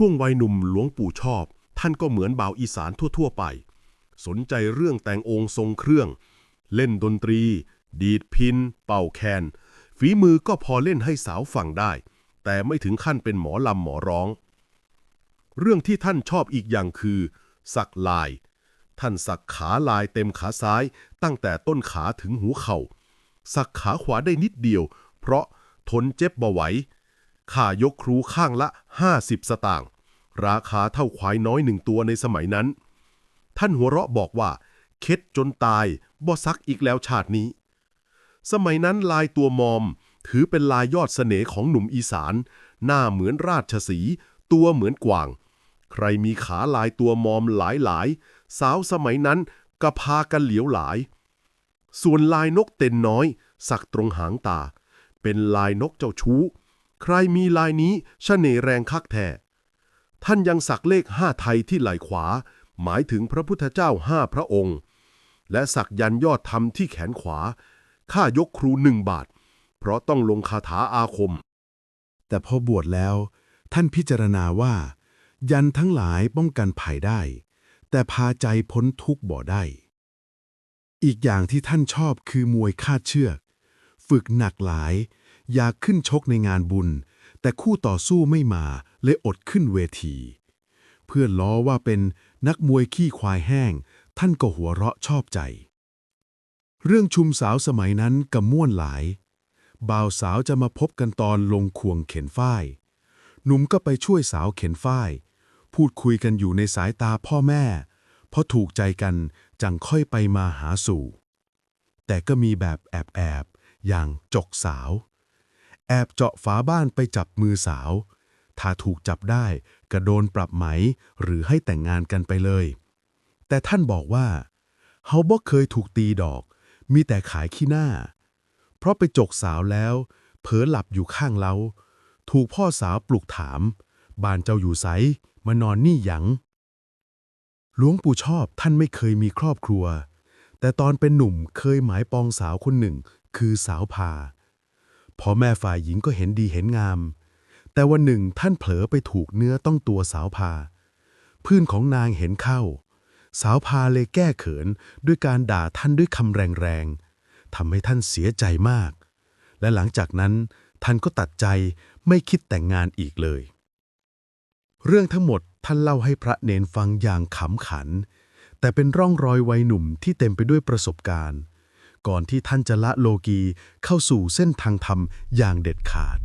ช่วงวัยหนุ่มหลวงปู่ชอบ ท่านก็เหมือนบ่าวอีสานทั่ว ๆ ไป สนใจเรื่องแต่งองค์ทรงเครื่อง เล่นดนตรี ดีดพิน เป่าแคน ฝีมือก็พอเล่นให้สาวฟังได้ แต่ไม่ถึงขั้นเป็นหมอลำหมอร้อง เรื่องที่ท่านชอบอีกอย่างคือ สักลาย ท่านสักขาลายเต็มขาซ้ายตั้งแต่ต้นขาถึงหัวเข่าสักขาขวาได้นิดเดียว เพราะทนเจ็บบ่ไหว ค่ายกครูข้างละ 50 สตางค์ ราคาเท่าควายน้อยหนึ่งตัวในสมัยนั้น ท่านหัวเราะบอกว่า เค็ดจนตายบ่ซักอีกแล้วชาตินี้ สมัยนั้นลายตัวมอม ถือเป็นลายยอดเสน่ห์ของหนุ่มอีสาน หน้าเหมือนราชสี ตัวเหมือนกวาง ใครมีขาลายตัวมอมหลายๆสาวสมัยนั้นก็พากันเหลียวหลาย ส่วนลายนกเต็นน้อย สักตรงหางตา เป็นลายนกเจ้าชู้ ใครมีลายนี้ชะเนแรงคักแท้ท่านยังสักเลขห้าไทยที่ไหล่ขวา หมายถึงพระพุทธเจ้าห้าพระองค์ และสักยันยอดธรรมที่แขนขวาค่ายกครูหนึ่งบาท เพราะต้องลงคาถาอาคม แต่พอบวชแล้ว ท่านพิจารณาว่า ยันทั้งหลายป้องกันภัยได้ แต่พาใจพ้นทุกข์บ่ได้ อีกอย่างที่ท่านชอบคือมวยคาดเชือก ฝึกหนักหลาย อยากขึ้นชกในงานบุญ แต่คู่ต่อสู้ไม่มาเลยอดขึ้นเวที เพื่อนล้อว่าเป็นนักมวยขี้ควายแห้ง ท่านก็หัวเราะชอบใจ เรื่องชุมสาวสมัยนั้นกำม่วนหลาย บ่าวสาวจะมาพบกันตอนลงควงเข็นฝ้ายหนุ่มก็ไปช่วยสาวเข็นฝ้าย พูดคุยกันอยู่ในสายตาพ่อแม่พราะถูกใจกันจังค่อยไปมาหาสู่ แต่ก็มีแบบแอบแอบๆอย่างจกสาว แอบเจาะฝาบ้านไปจับมือสาว ถ้าถูกจับได้ก็โดนปรับไหมหรือให้แต่งงานกันไปเลย แต่ท่านบอกว่าเฮาบ่เคยถูกตีดอก มีแต่ขายขี้หน้า เพราะไปจกสาวแล้ว เผลอหลับอยู่ข้างเล้า ถูกพ่อสาวปลุกถาม บ้านเจ้าอยู่ไสมานอนนี่หยังหลวงปู่ชอบท่านไม่เคยมีครอบครัว แต่ตอนเป็นหนุ่มเคยหมายปองสาวคนหนึ่ง คือสาวพา พ่อแม่ฝ่ายหญิงก็เห็นดีเห็นงาม แต่วันหนึ่งท่านเผลอไปถูกเนื้อต้องตัวสาวพาเพื่อนของนางเห็นเข้า สาวพาเลยแก้เขินด้วยการด่าท่านด้วยคำแรงๆทำให้ท่านเสียใจมาก และหลังจากนั้นท่านก็ตัดใจไม่คิดแต่งงานอีกเลย เรื่องทั้งหมดท่านเล่าให้พระเนนฟังอย่างขำขัน แต่เป็นร่องรอยวัยหนุ่มที่เต็มไปด้วยประสบการณ์ ก่อนที่ท่านจะละโลกีเข้าสู่เส้นทางธรรมอย่างเด็ดขาด